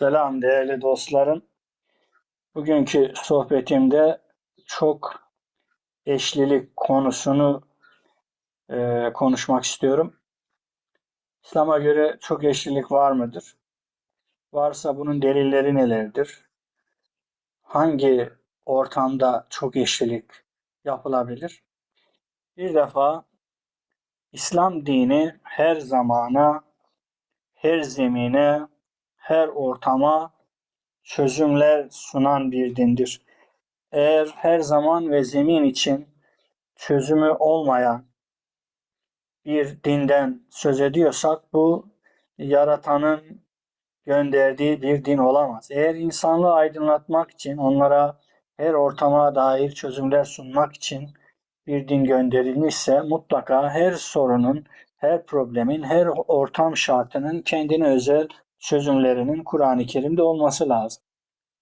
Selam değerli dostlarım. Bugünkü sohbetimde çok eşlilik konusunu e, konuşmak istiyorum. İslam'a göre çok eşlilik var mıdır? Varsa bunun delilleri nelerdir? Hangi ortamda çok eşlilik yapılabilir? Bir defa İslam dini her zamana, her zemine, her ortama çözümler sunan bir dindir. Eğer her zaman ve zemin için çözümü olmayan bir dinden söz ediyorsak bu yaratanın gönderdiği bir din olamaz. Eğer insanlığı aydınlatmak için, onlara her ortama dair çözümler sunmak için bir din gönderilmişse mutlaka her sorunun, her problemin, her ortam şartının kendine özel çözümlerinin Kur'an-ı Kerim'de olması lazım.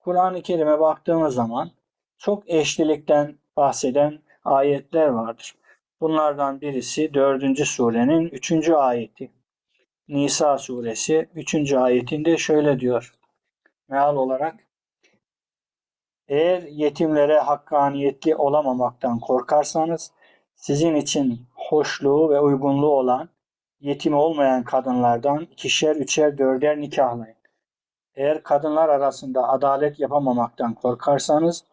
Kur'an-ı Kerim'e baktığımız zaman çok eşlilikten bahseden ayetler vardır. Bunlardan birisi 4. surenin 3. ayeti. Nisa suresi 3. ayetinde şöyle diyor. Meal olarak eğer yetimlere hakkaniyetli olamamaktan korkarsanız sizin için hoşluğu ve uygunluğu olan yetim olmayan kadınlardan ikişer, üçer, dörder nikahlayın. Eğer kadınlar arasında adalet yapamamaktan korkarsanız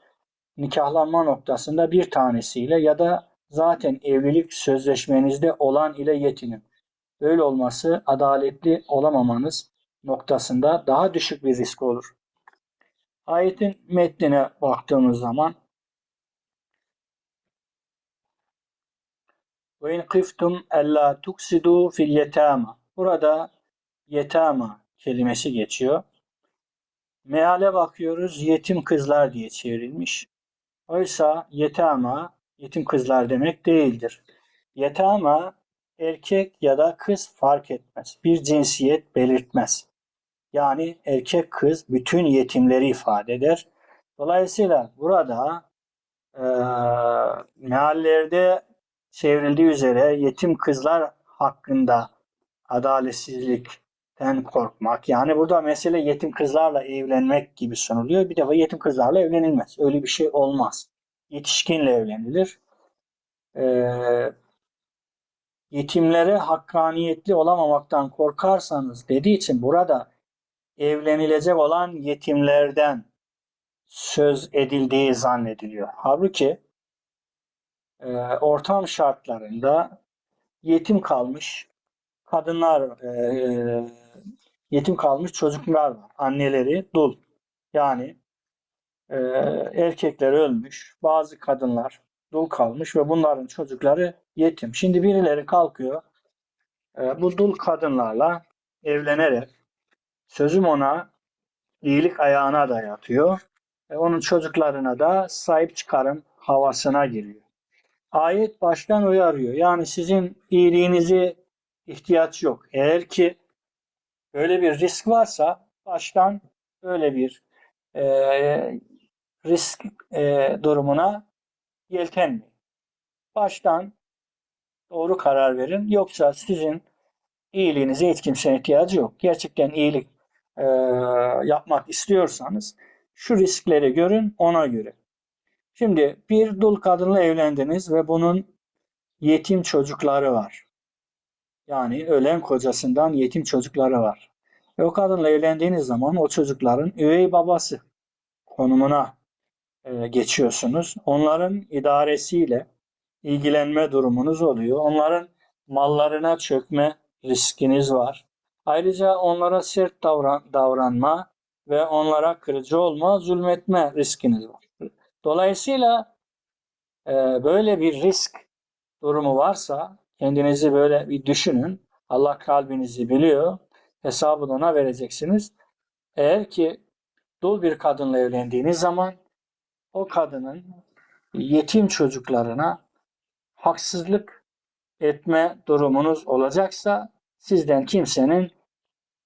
nikahlanma noktasında bir tanesiyle ya da zaten evlilik sözleşmenizde olan ile yetinin. Böyle olması adaletli olamamanız noktasında daha düşük bir risk olur. Ayetin metnine baktığımız zaman ve in kiftum alla tuksidu fil yetama. Burada yetama kelimesi geçiyor. Meale bakıyoruz yetim kızlar diye çevrilmiş. Oysa yetama yetim kızlar demek değildir. Yetama erkek ya da kız fark etmez. Bir cinsiyet belirtmez. Yani erkek kız bütün yetimleri ifade eder. Dolayısıyla burada e, meallerde çevrildiği üzere yetim kızlar hakkında adaletsizlikten korkmak. Yani burada mesele yetim kızlarla evlenmek gibi sunuluyor. Bir defa yetim kızlarla evlenilmez. Öyle bir şey olmaz. Yetişkinle evlenilir. Ee, yetimlere hakkaniyetli olamamaktan korkarsanız dediği için burada evlenilecek olan yetimlerden söz edildiği zannediliyor. Halbuki e, ortam şartlarında yetim kalmış kadınlar, e, e, yetim kalmış çocuklar var. Anneleri dul. Yani e, erkekler ölmüş, bazı kadınlar dul kalmış ve bunların çocukları yetim. Şimdi birileri kalkıyor e, bu dul kadınlarla evlenerek sözüm ona iyilik ayağına dayatıyor. ve onun çocuklarına da sahip çıkarım havasına giriyor. Ayet baştan uyarıyor. Yani sizin iyiliğinizi ihtiyaç yok. Eğer ki böyle bir risk varsa baştan böyle bir e, risk e, durumuna yeltenmeyin. Baştan doğru karar verin. Yoksa sizin iyiliğinize hiç kimsenin ihtiyacı yok. Gerçekten iyilik e, yapmak istiyorsanız şu riskleri görün ona göre. Şimdi bir dul kadınla evlendiniz ve bunun yetim çocukları var. Yani ölen kocasından yetim çocukları var. Ve o kadınla evlendiğiniz zaman o çocukların üvey babası konumuna e, geçiyorsunuz. Onların idaresiyle ilgilenme durumunuz oluyor. Onların mallarına çökme riskiniz var. Ayrıca onlara sert davran, davranma ve onlara kırıcı olma, zulmetme riskiniz var. Dolayısıyla e, böyle bir risk durumu varsa kendinizi böyle bir düşünün. Allah kalbinizi biliyor. Hesabını ona vereceksiniz. Eğer ki dul bir kadınla evlendiğiniz zaman o kadının yetim çocuklarına haksızlık etme durumunuz olacaksa sizden kimsenin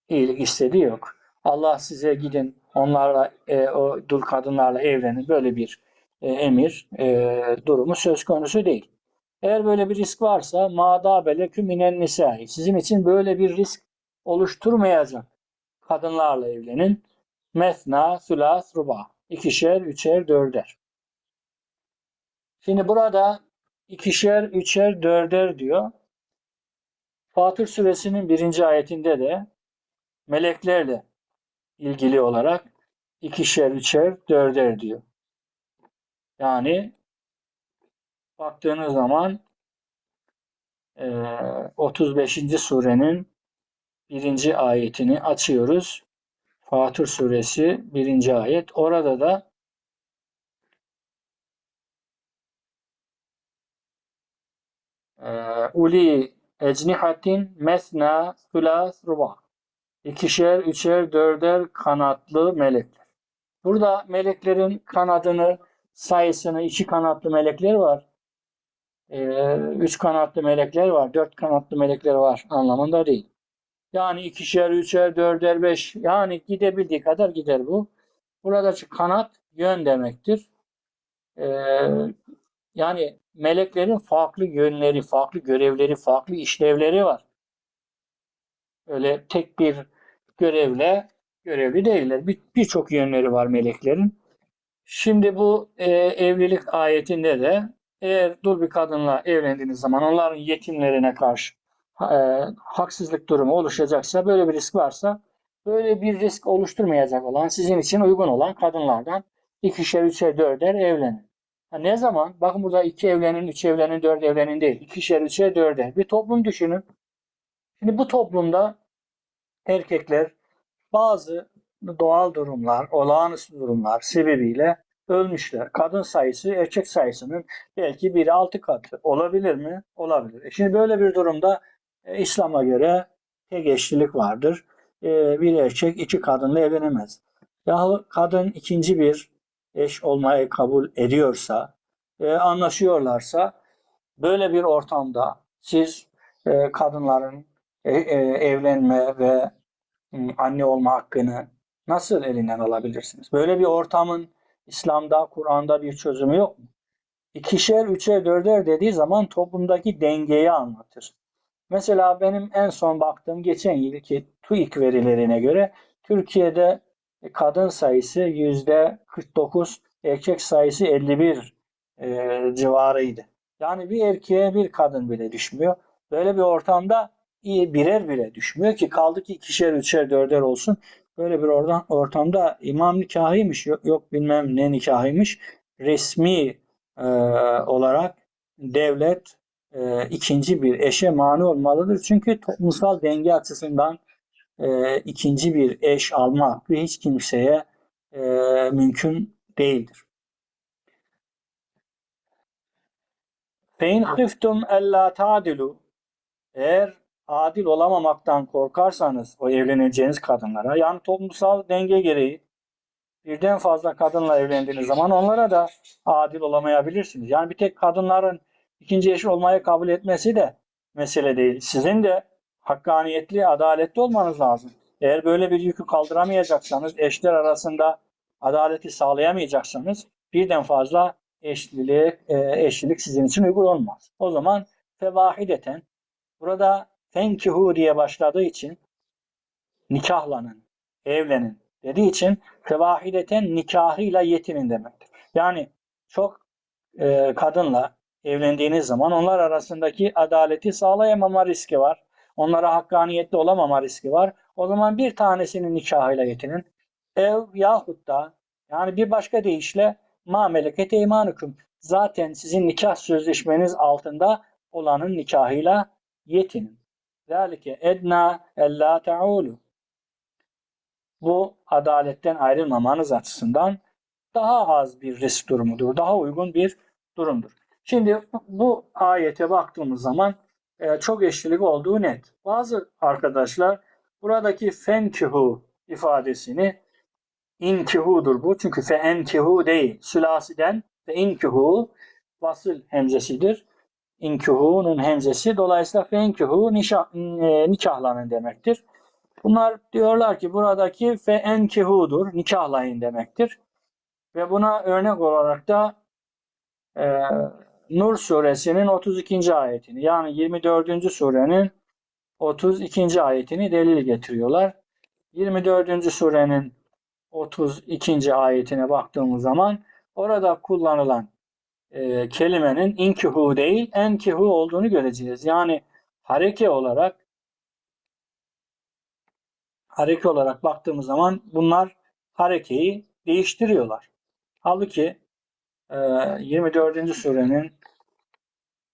iyilik istediği yok. Allah size gidin onlarla e, o dul kadınlarla evlenin böyle bir e, emir e, durumu söz konusu değil. Eğer böyle bir risk varsa mada belekü minen nisai. Sizin için böyle bir risk oluşturmayacak kadınlarla evlenin. Mesna, sülas, ruba. İkişer, üçer, dörder. Şimdi burada ikişer, üçer, dörder diyor. Fatır suresinin birinci ayetinde de meleklerle ilgili olarak ikişer, üçer, dörder diyor. Yani baktığınız zaman eee, 35. surenin birinci ayetini açıyoruz. Fatır suresi birinci ayet. Orada da eee, Uli ecnihatin mesna sülas ruba. İkişer, üçer, dörder kanatlı melekler. Burada meleklerin kanadını, sayısını, iki kanatlı melekler var. Ee, üç kanatlı melekler var, dört kanatlı melekler var anlamında değil. Yani ikişer, üçer, dörder, beş yani gidebildiği kadar gider bu. Buradaki kanat yön demektir. Ee, yani meleklerin farklı yönleri, farklı görevleri, farklı işlevleri var. Öyle tek bir görevle görevli değiller. Bir- Birçok yönleri var meleklerin. Şimdi bu e, evlilik ayetinde de eğer dul bir kadınla evlendiğiniz zaman onların yetimlerine karşı e, haksızlık durumu oluşacaksa, böyle bir risk varsa böyle bir risk oluşturmayacak olan, sizin için uygun olan kadınlardan ikişer, üçer, dörder evlenin. Ha, ne zaman? Bakın burada iki evlenin, üç evlenin, dört evlenin değil. İkişer, üçer, dörder. Bir toplum düşünün. Şimdi bu toplumda erkekler bazı doğal durumlar, olağanüstü durumlar sebebiyle ölmüşler. Kadın sayısı erkek sayısının belki bir altı katı. Olabilir mi? Olabilir. E şimdi böyle bir durumda e, İslam'a göre tek eşlilik vardır. E, bir erkek iki kadınla evlenemez. Yahu kadın ikinci bir eş olmayı kabul ediyorsa, e, anlaşıyorlarsa böyle bir ortamda siz e, kadınların e, e, evlenme ve m, anne olma hakkını nasıl elinden alabilirsiniz? Böyle bir ortamın İslam'da, Kur'an'da bir çözümü yok mu? İkişer, üçer, dörder dediği zaman toplumdaki dengeyi anlatır. Mesela benim en son baktığım geçen yılki TÜİK verilerine göre Türkiye'de kadın sayısı yüzde 49, erkek sayısı 51 e, civarıydı. Yani bir erkeğe bir kadın bile düşmüyor. Böyle bir ortamda birer bile düşmüyor ki kaldı ki ikişer, üçer, dörder olsun. Böyle bir oradan, ortamda imam nikahıymış yok, yok bilmem ne nikahıymış resmi e, olarak devlet e, ikinci bir eşe mani olmalıdır. Çünkü toplumsal denge açısından e, ikinci bir eş alma hakkı hiç kimseye e, mümkün değildir. Fein khiftum ella ta'dilu eğer adil olamamaktan korkarsanız o evleneceğiniz kadınlara yani toplumsal denge gereği birden fazla kadınla evlendiğiniz zaman onlara da adil olamayabilirsiniz. Yani bir tek kadınların ikinci eş olmayı kabul etmesi de mesele değil. Sizin de hakkaniyetli, adaletli olmanız lazım. Eğer böyle bir yükü kaldıramayacaksanız, eşler arasında adaleti sağlayamayacaksanız birden fazla eşlilik, e, eşlilik sizin için uygun olmaz. O zaman fevahideten burada fenkihu diye başladığı için nikahlanın, evlenin dediği için fevahideten nikahıyla yetinin demektir. Yani çok e, kadınla evlendiğiniz zaman onlar arasındaki adaleti sağlayamama riski var. Onlara hakkaniyetli olamama riski var. O zaman bir tanesinin nikahıyla yetinin. Ev yahut da yani bir başka deyişle ma meleket eymanukum. Zaten sizin nikah sözleşmeniz altında olanın nikahıyla yetinin. Zalike edna ella ta'ulu. Bu adaletten ayrılmamanız açısından daha az bir risk durumudur. Daha uygun bir durumdur. Şimdi bu ayete baktığımız zaman e, çok eşlilik olduğu net. Bazı arkadaşlar buradaki fenkihu ifadesini inkihudur bu. Çünkü fe enkihu değil. Sülasiden fe inkihu vasıl hemzesidir. İnkihu'nun hemzesi. Dolayısıyla fe enkihu nişah, e, nikahlanın demektir. Bunlar diyorlar ki buradaki fe enkihudur. Nikahlayın demektir. Ve buna örnek olarak da e, Nur suresinin 32. ayetini yani 24. surenin 32. ayetini delil getiriyorlar. 24. surenin 32. ayetine baktığımız zaman orada kullanılan e, kelimenin inkihu değil enkihu olduğunu göreceğiz. Yani hareke olarak hareke olarak baktığımız zaman bunlar harekeyi değiştiriyorlar. Halbuki e, 24. surenin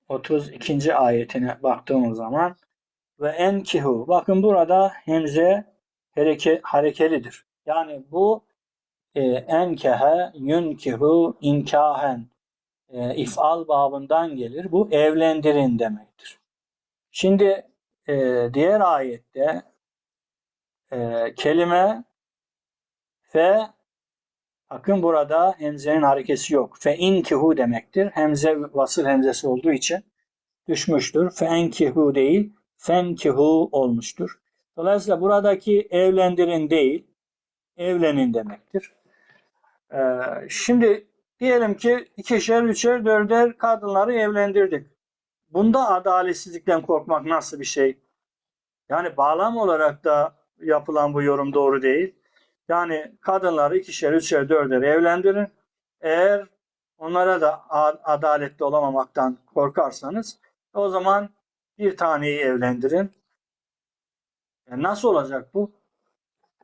32. ayetine baktığımız zaman ve enkihu bakın burada hemze hareke, harekelidir. Yani bu e, enkehe yunkihu inkahen e, ifal babından gelir. Bu evlendirin demektir. Şimdi e, diğer ayette e, kelime fe bakın burada hemzenin harekesi yok. Fe inkihu demektir. Hemze vasıl hemzesi olduğu için düşmüştür. Fe enkihu değil fenkihu olmuştur. Dolayısıyla buradaki evlendirin değil evlenin demektir. Ee, şimdi diyelim ki ikişer, üçer, dörder kadınları evlendirdik. Bunda adaletsizlikten korkmak nasıl bir şey? Yani bağlam olarak da yapılan bu yorum doğru değil. Yani kadınları ikişer, üçer, dörder evlendirin. Eğer onlara da adaletli olamamaktan korkarsanız o zaman bir taneyi evlendirin. Yani nasıl olacak bu?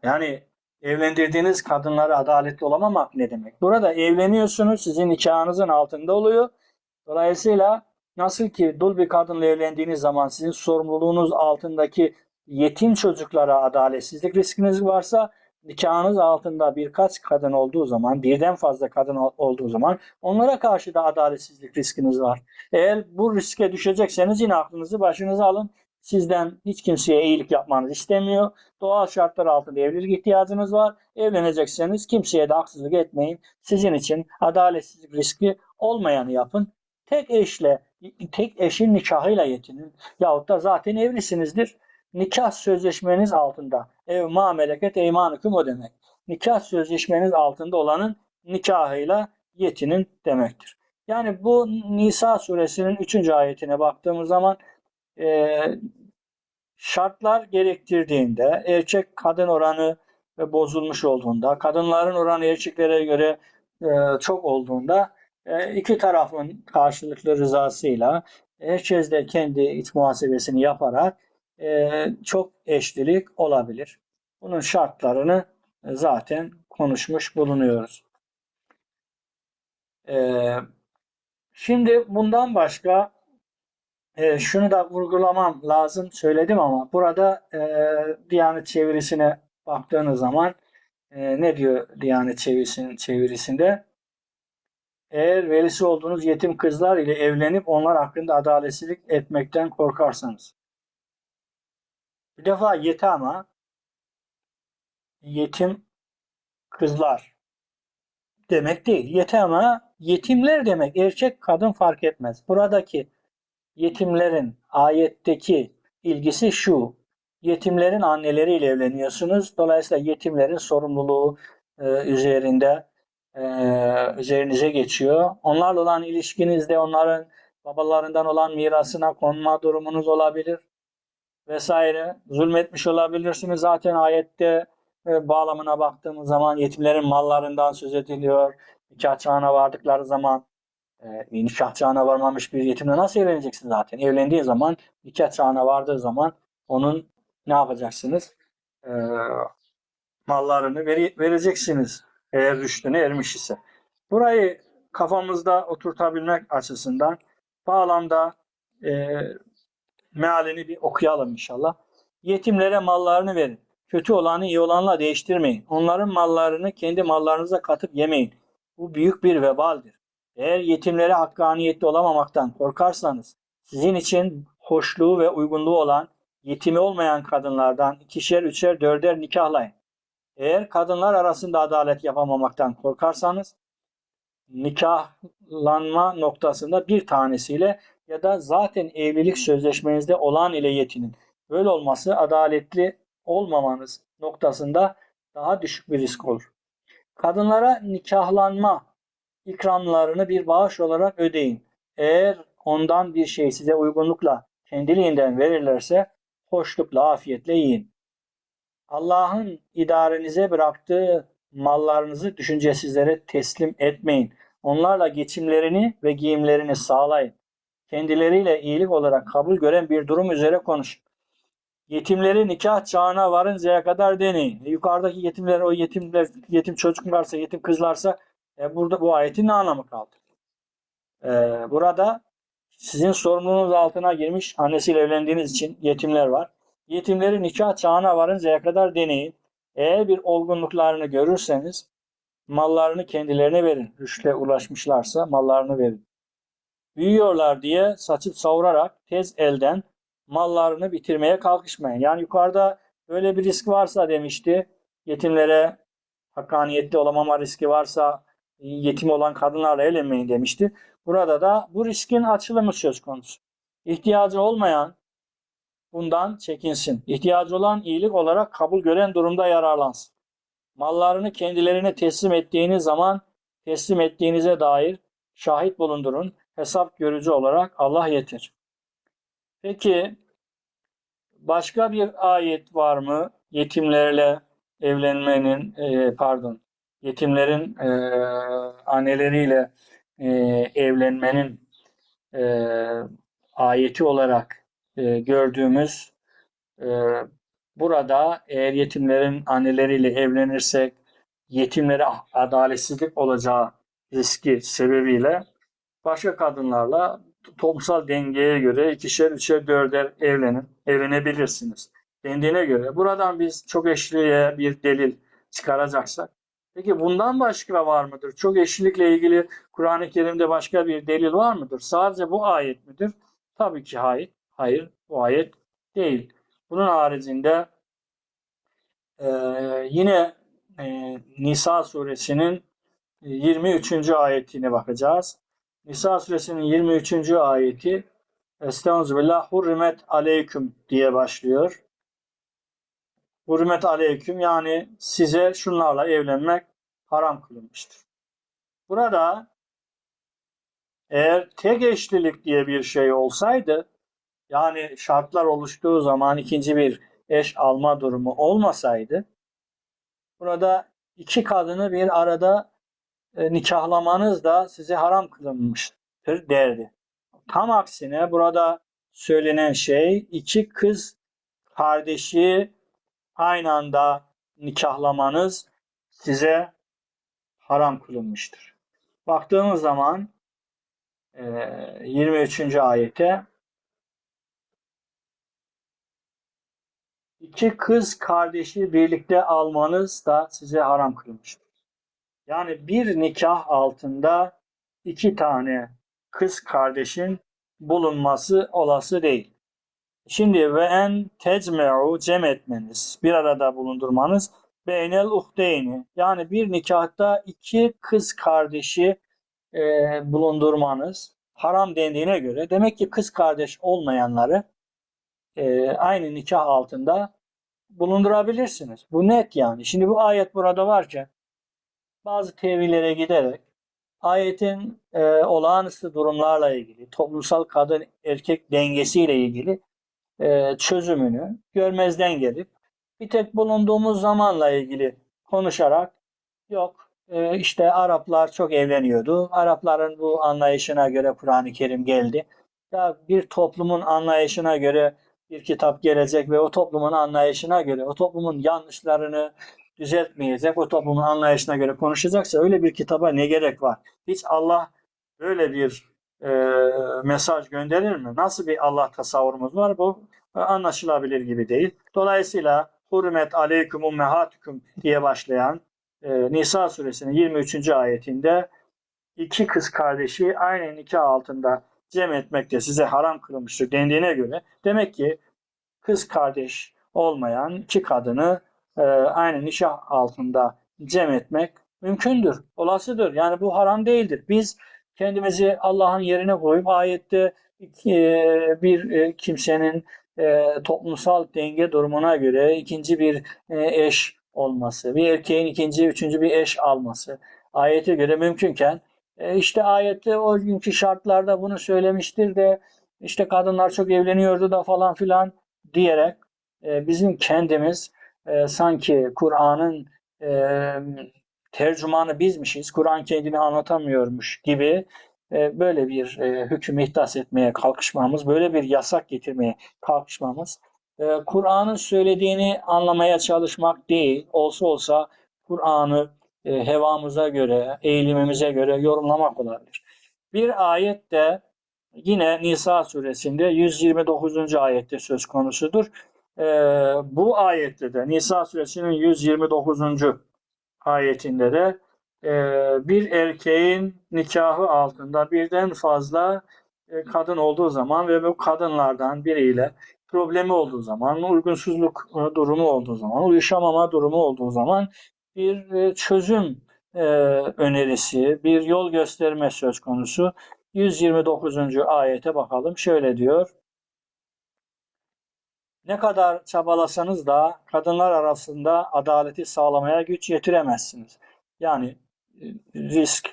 Yani evlendirdiğiniz kadınlara adaletli olamamak ne demek? Burada evleniyorsunuz, sizin nikahınızın altında oluyor. Dolayısıyla nasıl ki dul bir kadınla evlendiğiniz zaman sizin sorumluluğunuz altındaki yetim çocuklara adaletsizlik riskiniz varsa nikahınız altında birkaç kadın olduğu zaman, birden fazla kadın olduğu zaman onlara karşı da adaletsizlik riskiniz var. Eğer bu riske düşecekseniz yine aklınızı başınıza alın. Sizden hiç kimseye iyilik yapmanızı istemiyor. Doğal şartlar altında evlilik ihtiyacınız var. Evlenecekseniz kimseye de haksızlık etmeyin. Sizin için adaletsizlik riski olmayanı yapın. Tek eşle, tek eşin nikahıyla yetinin. Yahut da zaten evlisinizdir nikah sözleşmeniz altında. Ev ma meleket eymanukum o demek. Nikah sözleşmeniz altında olanın nikahıyla yetinin demektir. Yani bu Nisa suresinin 3. ayetine baktığımız zaman e, şartlar gerektirdiğinde erkek kadın oranı bozulmuş olduğunda, kadınların oranı erkeklere göre e, çok olduğunda e, iki tarafın karşılıklı rızasıyla herkes de kendi iç muhasebesini yaparak e, çok eşlilik olabilir. Bunun şartlarını zaten konuşmuş bulunuyoruz. E, şimdi bundan başka e, şunu da vurgulamam lazım söyledim ama burada e, Diyanet çevirisine baktığınız zaman e, ne diyor Diyanet çevirisinin çevirisinde? Eğer velisi olduğunuz yetim kızlar ile evlenip onlar hakkında adaletsizlik etmekten korkarsanız. Bir defa yetama yetim kızlar demek değil. Yetama yetimler demek. Erkek kadın fark etmez. Buradaki yetimlerin ayetteki ilgisi şu. Yetimlerin anneleriyle evleniyorsunuz. Dolayısıyla yetimlerin sorumluluğu e, üzerinde e, üzerinize geçiyor. Onlarla olan ilişkinizde onların babalarından olan mirasına konma durumunuz olabilir vesaire zulmetmiş olabilirsiniz. Zaten ayette e, bağlamına baktığımız zaman yetimlerin mallarından söz ediliyor. Nikah çağına vardıkları zaman e, nikah çağına varmamış bir yetimle nasıl evleneceksin zaten? Evlendiği zaman nikah çağına vardığı zaman onun ne yapacaksınız? E, mallarını veri, vereceksiniz eğer rüştüne ermiş ise. Burayı kafamızda oturtabilmek açısından bağlamda e, mealini bir okuyalım inşallah. Yetimlere mallarını verin. Kötü olanı iyi olanla değiştirmeyin. Onların mallarını kendi mallarınıza katıp yemeyin. Bu büyük bir vebaldir. Eğer yetimlere hakkaniyetli olamamaktan korkarsanız sizin için hoşluğu ve uygunluğu olan yetimi olmayan kadınlardan ikişer, üçer, dörder nikahlayın. Eğer kadınlar arasında adalet yapamamaktan korkarsanız nikahlanma noktasında bir tanesiyle ya da zaten evlilik sözleşmenizde olan ile yetinin. Böyle olması adaletli olmamanız noktasında daha düşük bir risk olur. Kadınlara nikahlanma ikramlarını bir bağış olarak ödeyin. Eğer ondan bir şey size uygunlukla kendiliğinden verirlerse hoşlukla, afiyetle yiyin. Allah'ın idarenize bıraktığı mallarınızı düşüncesizlere teslim etmeyin. Onlarla geçimlerini ve giyimlerini sağlayın. Kendileriyle iyilik olarak kabul gören bir durum üzere konuşun. Yetimleri nikah çağına varıncaya kadar deneyin. Yukarıdaki yetimler, o yetimler, yetim çocuk varsa, yetim kızlarsa e, burada bu ayetin ne anlamı kaldı? E, burada sizin sorumluluğunuz altına girmiş annesiyle evlendiğiniz için yetimler var. Yetimleri nikah çağına varıncaya kadar deneyin. Eğer bir olgunluklarını görürseniz mallarını kendilerine verin. Rüşte ulaşmışlarsa mallarını verin. Büyüyorlar diye saçıp savurarak tez elden mallarını bitirmeye kalkışmayın. Yani yukarıda böyle bir risk varsa demişti. Yetimlere hakkaniyetli olamama riski varsa yetim olan kadınlarla evlenmeyin demişti. Burada da bu riskin açılımı söz konusu. İhtiyacı olmayan bundan çekinsin. İhtiyacı olan iyilik olarak kabul gören durumda yararlansın. Mallarını kendilerine teslim ettiğiniz zaman teslim ettiğinize dair şahit bulundurun. Hesap görücü olarak Allah yeter. Peki başka bir ayet var mı? Yetimlerle evlenmenin e, pardon yetimlerin e, anneleriyle e, evlenmenin e, ayeti olarak e, gördüğümüz e, burada eğer yetimlerin anneleriyle evlenirsek yetimlere adaletsizlik olacağı riski sebebiyle başka kadınlarla toplumsal dengeye göre ikişer, üçer, dörder evlenin, evlenebilirsiniz. Dendiğine göre buradan biz çok eşliğe bir delil çıkaracaksak Peki bundan başka var mıdır? Çok eşlilikle ilgili Kur'an-ı Kerim'de başka bir delil var mıdır? Sadece bu ayet midir? Tabii ki hayır. Hayır, bu ayet değil. Bunun haricinde e, yine e, Nisa suresinin 23. ayetine bakacağız. Nisa suresinin 23. ayeti Estağfirullah hurrimet aleyküm diye başlıyor. Hürmet aleyküm yani size şunlarla evlenmek haram kılınmıştır. Burada eğer tek eşlilik diye bir şey olsaydı yani şartlar oluştuğu zaman ikinci bir eş alma durumu olmasaydı burada iki kadını bir arada e, nikahlamanız da size haram kılınmıştır derdi. Tam aksine burada söylenen şey iki kız kardeşi aynı anda nikahlamanız size haram kılınmıştır. Baktığımız zaman 23. ayete iki kız kardeşi birlikte almanız da size haram kılınmıştır. Yani bir nikah altında iki tane kız kardeşin bulunması olası değil. Şimdi ve en tecme'u cem etmeniz, bir arada bulundurmanız beynel uhdeyni yani bir nikahta iki kız kardeşi e, bulundurmanız haram dendiğine göre demek ki kız kardeş olmayanları e, aynı nikah altında bulundurabilirsiniz. Bu net yani. Şimdi bu ayet burada varken bazı tevillere giderek ayetin e, olağanüstü durumlarla ilgili, toplumsal kadın erkek dengesiyle ilgili e, çözümünü görmezden gelip bir tek bulunduğumuz zamanla ilgili konuşarak yok e, işte Araplar çok evleniyordu. Arapların bu anlayışına göre Kur'an-ı Kerim geldi. Ya bir toplumun anlayışına göre bir kitap gelecek ve o toplumun anlayışına göre o toplumun yanlışlarını düzeltmeyecek, o toplumun anlayışına göre konuşacaksa öyle bir kitaba ne gerek var? Hiç Allah böyle bir e, mesaj gönderir mi? Nasıl bir Allah tasavvurumuz var? Bu anlaşılabilir gibi değil. Dolayısıyla hürmet aleyküm ummehatüküm diye başlayan e, Nisa suresinin 23. ayetinde iki kız kardeşi aynı nikah altında cem etmekte size haram kılınmıştır dendiğine göre demek ki kız kardeş olmayan iki kadını e, aynı nikah altında cem etmek mümkündür, olasıdır. Yani bu haram değildir. Biz kendimizi Allah'ın yerine koyup ayette e, bir e, kimsenin e, toplumsal denge durumuna göre ikinci bir eş olması, bir erkeğin ikinci, üçüncü bir eş alması ayete göre mümkünken işte ayette o günkü şartlarda bunu söylemiştir de işte kadınlar çok evleniyordu da falan filan diyerek bizim kendimiz sanki Kur'an'ın tercümanı bizmişiz, Kur'an kendini anlatamıyormuş gibi e, böyle bir e, hüküm ihdas etmeye kalkışmamız, böyle bir yasak getirmeye kalkışmamız, e, Kur'an'ın söylediğini anlamaya çalışmak değil, olsa olsa Kur'an'ı e, hevamıza göre, eğilimimize göre yorumlamak olabilir. Bir ayet de yine Nisa suresinde 129. ayette söz konusudur. E, bu ayette de Nisa suresinin 129. ayetinde de e, bir erkeğin nikahı altında birden fazla e, kadın olduğu zaman ve bu kadınlardan biriyle problemi olduğu zaman, uygunsuzluk e, durumu olduğu zaman, uyuşamama durumu olduğu zaman bir e, çözüm e, önerisi, bir yol gösterme söz konusu. 129. ayete bakalım. Şöyle diyor. Ne kadar çabalasanız da kadınlar arasında adaleti sağlamaya güç yetiremezsiniz. Yani e, risk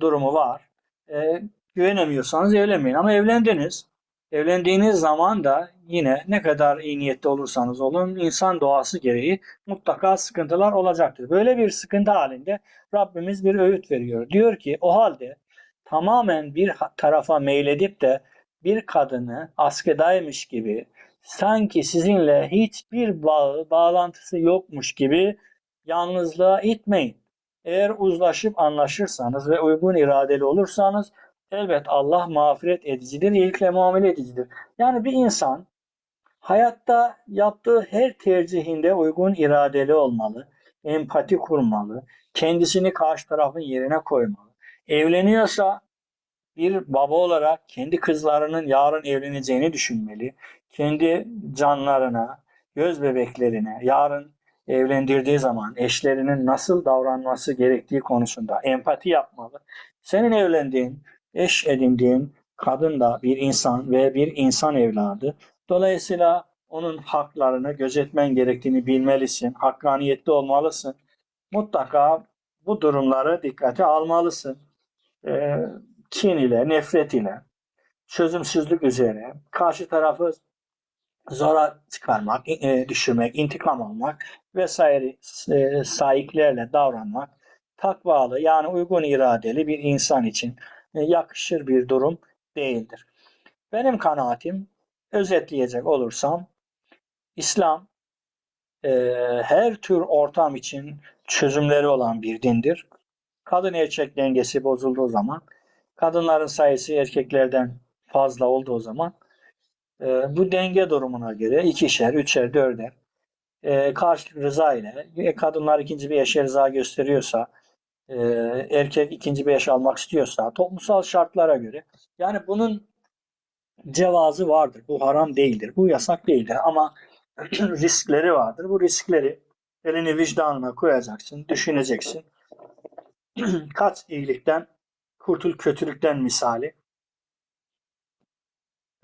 durumu var. E, güvenemiyorsanız evlenmeyin. Ama evlendiniz. Evlendiğiniz zaman da yine ne kadar iyi niyetli olursanız olun insan doğası gereği mutlaka sıkıntılar olacaktır. Böyle bir sıkıntı halinde Rabbimiz bir öğüt veriyor. Diyor ki o halde tamamen bir tarafa meyledip de bir kadını askıdaymış gibi sanki sizinle hiçbir bağı, bağlantısı yokmuş gibi yalnızlığa itmeyin. Eğer uzlaşıp anlaşırsanız ve uygun iradeli olursanız elbet Allah mağfiret edicidir, iyilikle muamele edicidir. Yani bir insan hayatta yaptığı her tercihinde uygun iradeli olmalı, empati kurmalı, kendisini karşı tarafın yerine koymalı. Evleniyorsa bir baba olarak kendi kızlarının yarın evleneceğini düşünmeli. Kendi canlarına, göz bebeklerine yarın evlendirdiği zaman eşlerinin nasıl davranması gerektiği konusunda empati yapmalı. Senin evlendiğin, eş edindiğin kadın da bir insan ve bir insan evladı. Dolayısıyla onun haklarını gözetmen gerektiğini bilmelisin. Hakkaniyetli olmalısın. Mutlaka bu durumları dikkate almalısın. Ee, kin ile, nefret ile, çözümsüzlük üzere karşı tarafı zora çıkarmak, e, düşürmek, intikam almak vesaire e, sahiplerle davranmak takvalı yani uygun iradeli bir insan için e, yakışır bir durum değildir. Benim kanaatim özetleyecek olursam İslam e, her tür ortam için çözümleri olan bir dindir. Kadın erkek dengesi bozulduğu zaman, kadınların sayısı erkeklerden fazla olduğu zaman e, bu denge durumuna göre ikişer, üçer, dörder e, karşılıklı rıza ile e, kadınlar ikinci bir eşe rıza gösteriyorsa e, erkek ikinci bir eş almak istiyorsa toplumsal şartlara göre yani bunun cevazı vardır. Bu haram değildir. Bu yasak değildir ama riskleri vardır. Bu riskleri elini vicdanına koyacaksın, düşüneceksin. Kaç iyilikten, kurtul kötülükten misali.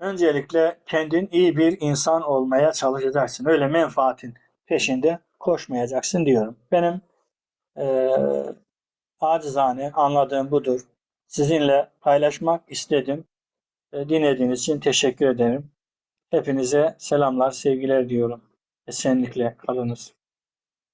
Öncelikle kendin iyi bir insan olmaya çalışacaksın. Öyle menfaatin peşinde koşmayacaksın diyorum. Benim e, acizane anladığım budur. Sizinle paylaşmak istedim. E, dinlediğiniz için teşekkür ederim. Hepinize selamlar, sevgiler diyorum. Esenlikle kalınız.